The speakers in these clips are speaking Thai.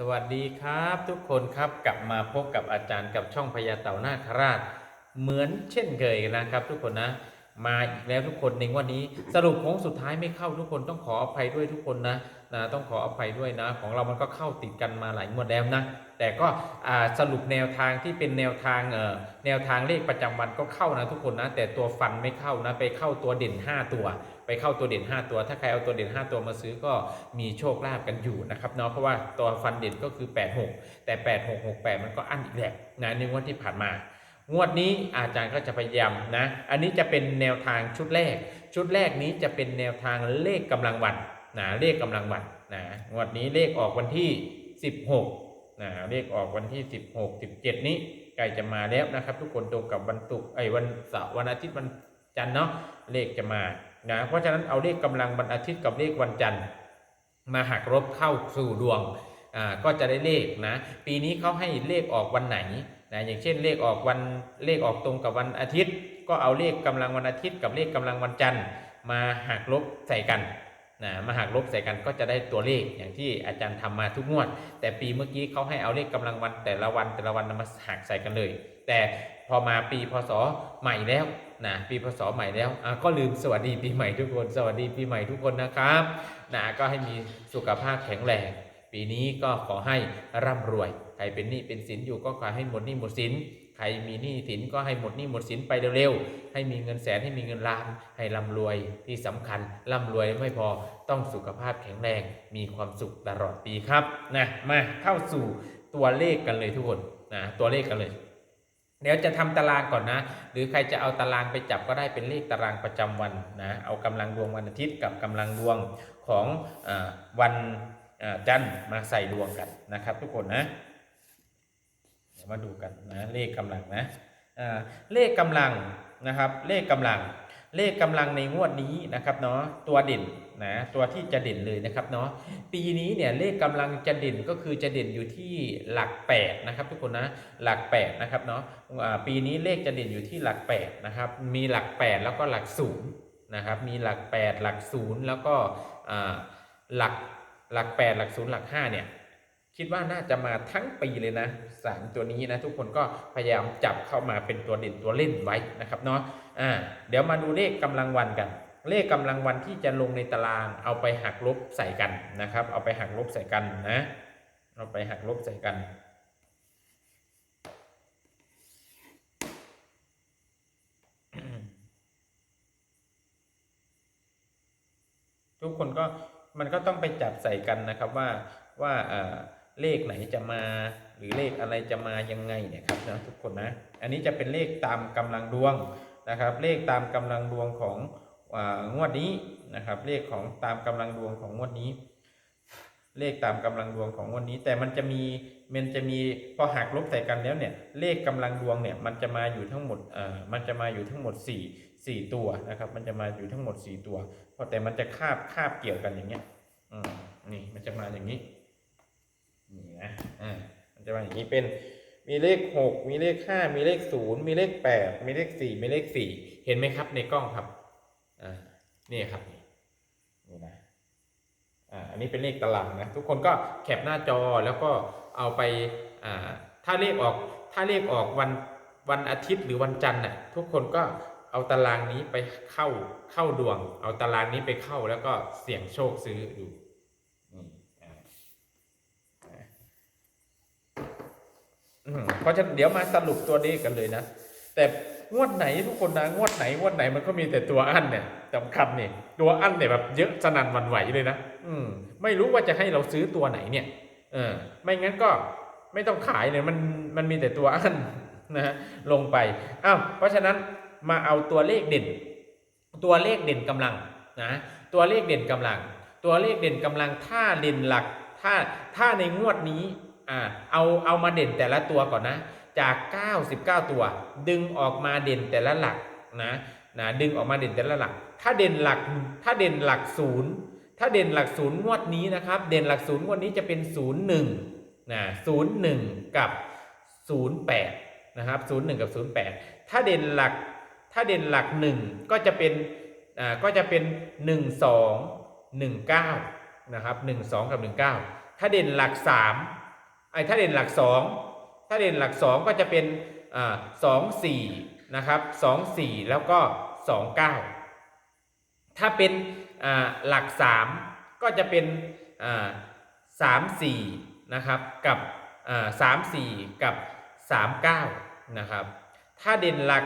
สวัสดีครับทุกคนครับกลับมาพบกับอาจารย์กับช่องพญาเต่านาคราช เหมือนเช่นเคยนะครับ ทุกคนนะ มาอีกแล้วทุกคนในงวันนี้ สรุปโค้งสุดท้ายไม่เข้าทุกคนต้องขออภัยด้วยทุกคนนะนะต้องขออภัยด้วยนะ ของเรามันก็เข้าติดกันมาหลายงวดแล้วนะ แต่ก็สรุปแนวทางที่เป็นแนวทางแนวทางเลขประจำวันก็เข้านะทุกคนนะ แต่ตัวฟันไม่เข้านะ ไปเข้าตัวเด่น 5 ตัว ไปเข้าตัวเด่น 5 ตัว ถ้าใครเอาตัวเด่น 5 ตัวมาซื้อก็มีโชคลาภกันอยู่นะครับเนาะเพราะว่าตัวฟันเด่นก็คือ 86 แต่ 8668 มันก็อั้นอีกแหละนะในงวดที่ผ่านมางวดนี้อาจารย์ก็จะพยายามนะ อันนี้จะเป็นแนวทางชุดแรก ชุดแรกนี้จะเป็นแนวทางเลขกำลังวันนะเลขกำลังวันนะงวดนี้เลขออกวันที่ 16 นะเลขออกวันที่ 16 17 นี้ใกล้จะมาแล้วนะครับ ทุกคนตรงกับวันศุกร์ไอ้วันเสาร์วันอาทิตย์วันจันทร์เนาะเลขจะมานะเพราะฉะนั้นเอาเลขกำลังวันอาทิตย์กับเลขวันจันทร์ มาหักลบเข้าสู่ดวงอ่าก็จะได้เลขนะ ปีนี้เขาให้เลขออกวันไหนนะอย่างเช่นเลขออกวันเลขออกตรงกับวันอาทิตย์ ก็เอาเลขกำลังวันอาทิตย์กับเลขกำลังวันจันทร์ มาหักลบใส่กัน นะมาหักลบใส่กันก็จะได้ตัวเลขอย่างที่อาจารย์ทำมาทุกงวด แต่ปีเมื่อกี้เขาให้เอาเลขกำลังวันแต่ละวันแต่ละวันมาหักใส่กันเลย แต่พอมาปีพศใหม่แล้วนะปีพศใหม่แล้วอะก็ลืมสวัสดีปีใหม่ทุกคน สวัสดีปีใหม่ทุกคนนะครับนะก็ให้มีสุขภาพแข็งแรงปีนี้ก็ขอให้ร่ำรวยใครเป็นหนี้เป็นสินอยู่ก็ขอให้หมดหนี้หมดสิน ใครมีหนี้สินก็ให้หมดหนี้หมดสินไปเร็วๆ ให้มีเงินแสนให้มีเงินล้าน ให้ร่ำรวยที่สำคัญร่ำรวยไม่พอต้องสุขภาพแข็งแรง มีความสุขตลอดปีครับนะมาเข้าสู่ตัวเลขกันเลยทุกคนนะตัวเลขกันเลยเดี๋ยวจะทำตารางก่อนนะ หรือใครจะเอาตารางไปจับก็ได้เป็นเลขตารางประจำวันนะเอากำลังดวงวันอาทิตย์กับกำลังดวงของอวันจันทร์มาใส่ดวงกันนะครับ ทุกคนนะ เดี๋ยวมาดูกันนะเลขกำลังนะเลขกำลังนะครับ เลขกำลัง เลขกำลังในงวดนี้นะครับเนาะตัวเด่นนะตัวที่จะเด่นเลยนะครับเนาะปีนี้เนี่ยเลขกำลังจะเด่นก็คือจะเด่นอยู่ที่หลัก8นะครับทุกคนนะหลัก8นะครับเนาะปีนี้เลขจะเด่นอยู่ที่หลัก8นะครับมีหลัก 8 แล้วก็หลัก0นย์นะครับมีหลัก 8 หลัก0แล้วก็หลักหลัก 8 หลัก0หลัก5เนี่ย คิดว่าน่าจะมาทั้งปีเลยนะสามตัวนี้นะทุกคนก็พยายามจับเข้ามาเป็นตัวเด่นตัวเล่นไว้นะครับเนาะอ่าเดี๋ยวมาดูเลขกำลังวันกัน เลขกำลังวันที่จะลงในตารางเอาไปหักลบใส่กันนะครับ เอาไปหักลบใส่กันนะเอาไปหักลบใส่กันทุกคนก็มันก็ต้องไปจับใส่กันนะครับว่าว่า เลขไหนจะมา หรือเลขอะไรจะมายังไงเนี่ยครับนะทุกคนนะอันนี้จะเป็นเลขตามกำลังดวงนะครับ เลขตามกำลังดวงของงวดนี้นะครับ เลขของตามกำลังดวงของงวดนี้ เลขตามกำลังดวงของงวดนี้ แต่มันจะมีมันจะมีพอหักลบใส่กันแล้วเนี่ยเลขกำลังดวงเนี่ยมันจะมาอยู่ทั้งหมดเอ่อมันจะมาอยู่ทั้งหมด 4 4 ตัวนะครับ มันจะมาอยู่ทั้งหมด 4 ตัวเพราะแต่มันจะคาบคาบเกี่ยวกันอย่างเงี้ยอืมนี่มันจะมาอย่างนี้ นี่นะอ่ามันจะมาอย่างนี้เป็นมีเลข6มีเลข5มีเลข0มีเลข8มีเลข4มีเลข4เห็นไหมครับในกล้องครับอ่านี่ครับนี่นี่นะอ่าอันนี้เป็นเลขตารางนะทุกคนก็แคปหน้าจอแล้วก็เอาไปอ่าถ้าเลขออกถ้าเลขออกวันวันอาทิตย์หรือวันจันทร์น่ะทุกคนก็เอาตารางนี้ไปเข้าเข้าดวง เอาตารางนี้ไปเข้าแล้วก็เสี่ยงโชคซื้อดูนี่อ่าอ่าอืม เพราะฉะนั้นเดี๋ยวมาสรุปตัวเลขกันเลยนะ แต่งวดไหนทุกคนนะงวดไหนงวดไหนมันก็มีแต่ตัวอั้นเนี่ยสำคัญเนี่ยตัวอั้นเนี่ยแบบเยอะสนั่นวันไหวเลยนะอืม ไม่รู้ว่าจะให้เราซื้อตัวไหนเนี่ย เออ ไม่งั้นก็ไม่ต้องขายเลยมันมันมีแต่ตัวอั้นนะฮะลงไปอ้าวเพราะฉะนั้นมาเอาตัวเลขเด่น ตัวเลขเด่นกำลังนะตัวเลขเด่นกำลัง ตัวเลขเด่นกำลังถ้าเด่นหลัก ถ้าถ้าในงวดนี้ อ่าเอาเอามาเด่นแต่ละตัวก่อนนะ จาก 99 ตัว ดึงออกมาเด่นแต่ละหลักนะนะดึงออกมาเด่นแต่ละหลัก ถ้าเด่นหลักถ้าเด่นหลักศูนย์ถ้าเด่นหลักศูนย์งวดนี้นะครับ เด่นหลักศูนย์งวดนี้จะเป็น 01นะ01 กับ 08นะครับ01 กับ 08 ถ้าเด่นหลักถ้าเด่นหลัก 1 ก็จะเป็นอ่าก็จะเป็น 12 19นะครับ12 กับ 19 ถ้าเด่นหลัก 3 ไอ้ถ้าเด่นหลักสองถ้าเด่นหลักสองก็จะเป็นสองสี่นะครับสองสี่แล้วก็สองเก้าถ้าเป็นหลักสามก็จะเป็นสามสี่นะครับกับสามสี่กับสามเก้านะครับถ้าเด่นหลัก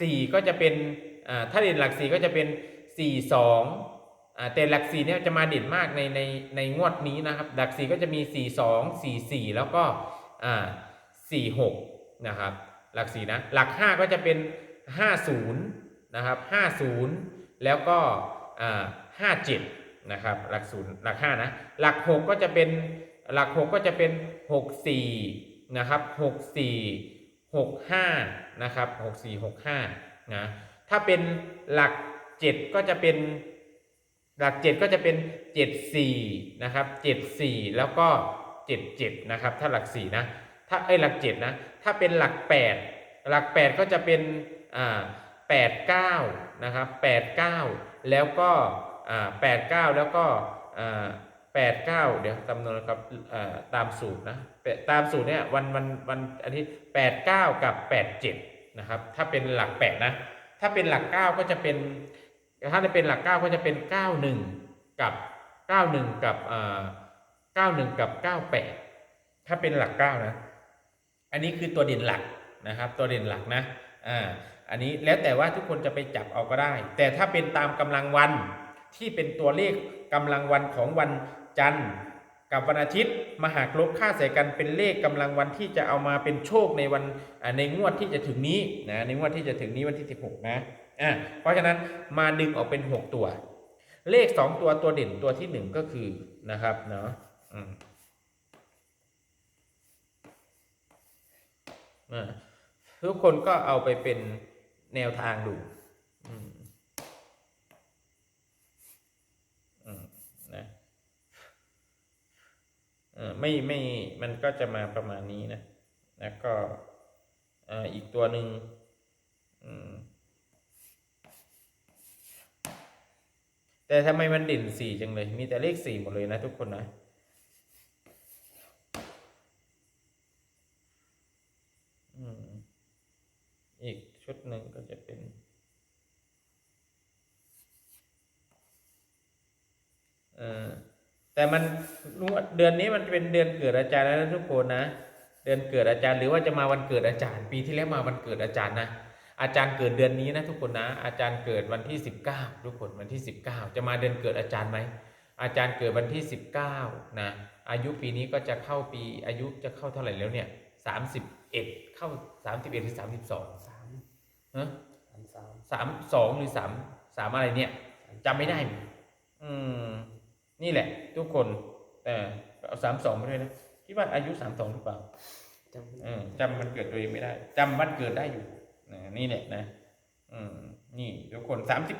สี่ก็จะเป็นถ้าเด่นหลักสี่ก็จะเป็นสี่สอง แต่หลักสี่เนี่ยจะมาเด่นมากในในในงวดนี้นะครับ หลักสี่ก็จะมี4 2 4 4แล้วก็อ่า4 6นะครับ หลักสี่นะ หลัก5ก็จะเป็น50นะครับ50แล้วก็อ่า57นะครับ หลักศูนย์หลัก5นะ หลัก6ก็จะเป็นหลัก6ก็จะเป็น64นะครับ64 65นะครับ64 65นะ ถ้าเป็นหลัก7ก็จะเป็น หลัก 7 ก็จะเป็น 74 นะครับ 74 แล้วก็ 77 นะครับ ถ้าหลัก 4 นะ ถ้าไอ้หลัก 7 นะ ถ้าเป็นหลัก 8 หลัก 8 ก็จะเป็นอ่า89 นะครับ 89 แล้วก็อ่า89 แล้วก็อ่า89 เดี๋ยวคำนวณครับอ่าตามสูตรนะ ตามสูตรเนี่ยวันวันวันอันที่89 กับ 87 นะครับ ถ้าเป็นหลัก 8 นะ ถ้าเป็นหลัก 9 ก็จะเป็น แต่ถ้าจะเป็นหลัก 9 ก็จะเป็น 91 กับ 91 กับเอ่า91 กับ 98 ถ้าเป็นหลัก 9 นะ อันนี้คือตัวเด่นหลักนะครับ ตัวเด่นหลักนะ อ่า อันนี้แล้วแต่ว่าทุกคนจะไปจับเอาก็ได้ แต่ถ้าเป็นตามกำลังวันที่เป็นตัวเลขกำลังวันของวันจันทร์กับวันอาทิตย์มาหากลบค่าใส่กันเป็นเลขกำลังวันที่จะเอามาเป็นโชคในวันในงวดที่จะถึงนี้นะในงวดที่จะถึงนี้วันที่ 16 นะ อ่าเพราะฉะนั้นมาดึงออกเป็น 6 ตัว เลข 2 ตัวตัวเด่นตัวที่ 1 ก็คือนะครับเนาะทุกคนก็เอาไปเป็นแนวทางดูนะไม่ไม่มันก็จะมาประมาณนี้นะ แล้วก็อีกตัวหนึ่งอืม แต่ทำไมมันเด่นสี่จังเลย มีแต่เลขสี่หมดเลยนะทุกคนนะอืมอีกชุดหนึ่งก็จะเป็นเออแต่มันรู้ว่าเดือนนี้มันเป็นเดือนเกิดอาจารย์แล้วนะทุกคนนะ เดือนเกิดอาจารย์ หรือว่าจะมาวันเกิดอาจารย์ ปีที่แล้วมาวันเกิดอาจารย์นะ อาจารย์เกิดเดือนนี้นะทุกคนนะ อาจารย์เกิดวันที่ 19 ทุกคนวันที่ 19 จะมาเดือนเกิดอาจารย์ไหมอาจารย์เกิดวันที่ 19นะอายุปีนี้ก็จะเข้าปีอายุจะเข้าเท่าไหร่แล้วเนี่ย31 เข้า 31หรือ32สามฮะสามสามสามสองหรือสามสามอะไรเนี่ยจำไม่ได้ อืม นี่แหละ ทุกคนแต่เอาสามสองมาด้วยนะคิดว่าอายุสามสองหรือเปล่าจำไม่เอได้อจำมันเกิดตัวเองไม่ได้จำวันเกิดได้อยู่ นะนี่แหละนะ อืม นี่ทุกคนสามสิบ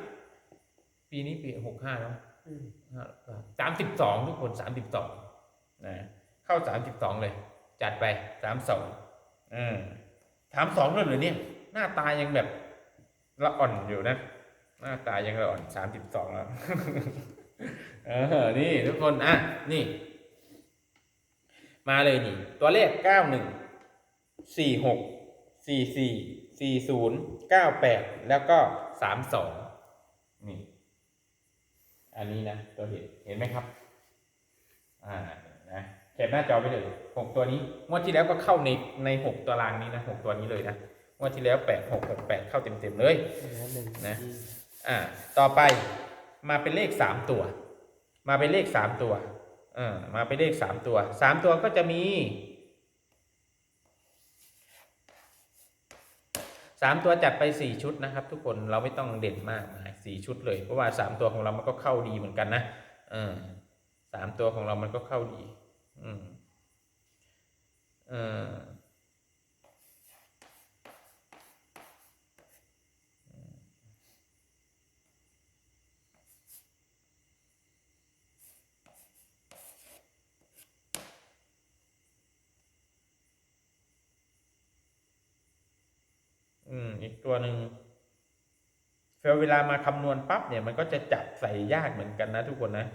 ปีนี้ปีหกห้าแล้วอืมสามสิบสองทุกคนสามสิบสองนะเข้าสามสิบสองเลย จัดไปสามสองอืมสามสองเลยเหรือเนี่ย หน้าตายังแบบละอ่อนอยู่นะ หน้าตายังละอ่อนสามสิบสองแล้วเออ นี่ทุกคนอะนี่ มาเลยนี่ ตัวเลขเก้าหนึ่งสี่หกสี่สี่ สี่ศูนย์เก้าแปดแล้วก็สามสองนี่ อันนี้นะ ตัวเห็นเห็นไหมครับ อ่านะแคปหน้าจอไปเลยหกตัวนี้งวดที่แล้วก็เข้าในในหกตารางนี้นะหกตัวนี้เลยนะงวดที่แล้วแปดหกหกแปดเข้าเต็มเต็มๆเลยเหลือหนึ่งนะที่อ่า ต่อไปมาเป็นเลขสามตัว มาเป็นเลขสามตัวเออมาเป็นเลขสามตัวสามตัวก็จะมี สามตัวจัดไปสี่ชุดนะครับ ทุกคนเราไม่ต้องเด่นมากสี่ชุดเลย เพราะว่าสามตัวของเรามันก็เข้าดีเหมือนกันนะเออสามตัวของเรามันก็เข้าดี อืมเออ อืม อีกตัวหนึ่งเวลามาคำนวณปั๊บเนี่ยมันก็จะจับใส่ยากเหมือนกันนะ ทุกคนนะ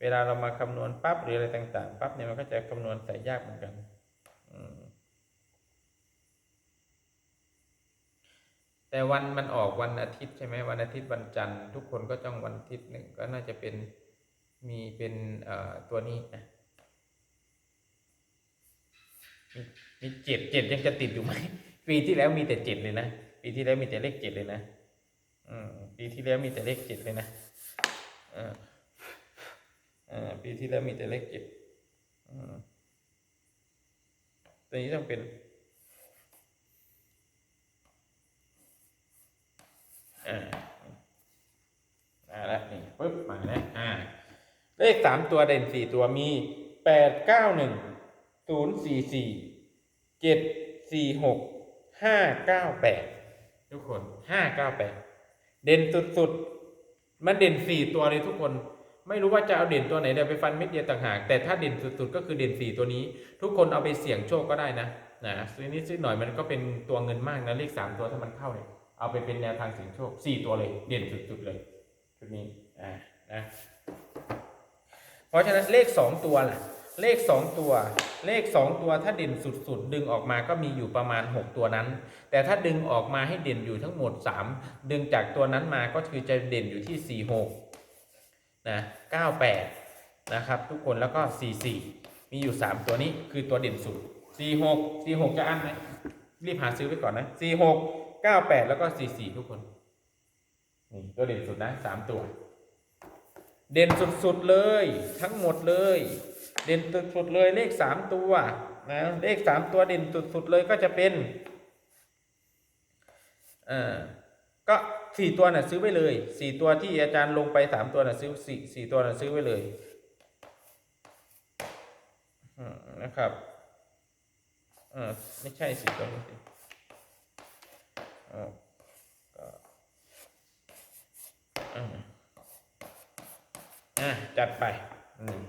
เวลาเรามาคำนวณปั๊บหรืออะไรต่างๆปั๊บเนี่ยมันก็จะคำนวณใส่ยากเหมือนกันแต่วันมันออกวันอาทิตย์ใช่ไหมวันอาทิตย์วันจันทร์ทุกคนก็จ้องวันอาทิตย์หนึ่งก็น่าจะเป็นมีเป็นตัวนี้นะมีเจ็ดเจ็ดยังจะติดอยู่ไหม ปีที่แล้วมีแต่เจ็ดเลยนะ ปีที่แล้วมีแต่เลขเจ็ดเลยนะอืมปีที่แล้วมีแต่เลขเจ็ดเลยนะอ่าอ่าปีที่แล้วมีแต่เลขเจ็ดอืมตัวนี้ต้องเป็นอ่ามาแล้วนี่ปึ๊บมาแล้วอ่าเลขสามตัวเด่นสี่ตัวมีแปดเก้าหนึ่งศูนย์สี่สี่เจ็ดสี่หก ห้าเก้าแปดทุกคนห้าเก้าแปดเด่นสุดๆ มันเด่นสี่ตัวเลยทุกคน ไม่รู้ว่าจะเอาเด่นตัวไหนเดี๋ยวไปฟันเม็ดเดียวต่างหาก แต่ถ้าเด่นสุดๆ ก็คือเด่นสี่ตัวนี้ ทุกคนเอาไปเสี่ยงโชคก็ได้นะนะซื้อนิดซื้อหน่อยมันก็เป็นตัวเงินมากนะเลขสามตัวถ้ามันเข้าเนี่ยเอาไปเป็นแนวทางเสี่ยงโชคสี่ตัวเลยเด่นสุดๆเลยชุดนี้อ่านะเพราะฉะนั้นเลขสองตัวล่ะ เลขสองตัว เลขสองตัวถ้าเด่นสุดๆ ดึงออกมาก็มีอยู่ประมาณ 6 ตัวนั้น แต่ถ้าดึงออกมาให้เด่นอยู่ทั้งหมด 3 ดึงจากตัวนั้นมาก็คือจะเด่นอยู่ที่ 46นะ98 นะครับ ทุกคนแล้วก็ 44 มีอยู่ 3 ตัวนี้คือตัวเด่นสุด 46 46 จะอั้นไหมรีบหาซื้อไว้ก่อนนะ 46 98 แล้วก็ 44 ทุกคนนี่ตัวเด่นสุดนะสามตัว เด่นสุดๆเลยทั้งหมดเลย เด่นสุดๆเลยเลขสามตัวนะเลขสามตัวเด่นสุดๆเลยก็จะเป็นอ่าก็สี่ตัวน่ะซื้อไว้เลยสี่ตัวที่อาจารย์ลงไปสามตัวน่ะซื้อสี่สี่ตัวน่ะซื้อไว้เลยอนะครับอ่าไม่ใช่สี่ตัวนี้อ่าก็อ่าจัดไปอืม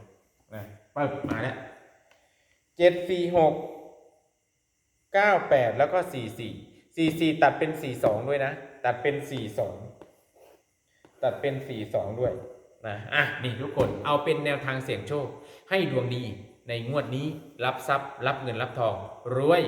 นะปึ๊บมาแล้วเจ็ดสี่หกเก้าแปดแล้วก็สี่สี่สี่สี่ตัดเป็นสี่สองด้วยนะ ตัดเป็นสี่สองตัดเป็นสี่สองด้วยนะอะนี่ทุกคนเอาเป็นแนวทางเสี่ยงโชค ให้ดวงดีในงวดนี้รับทรัพย์ รับเงินรับทองรวย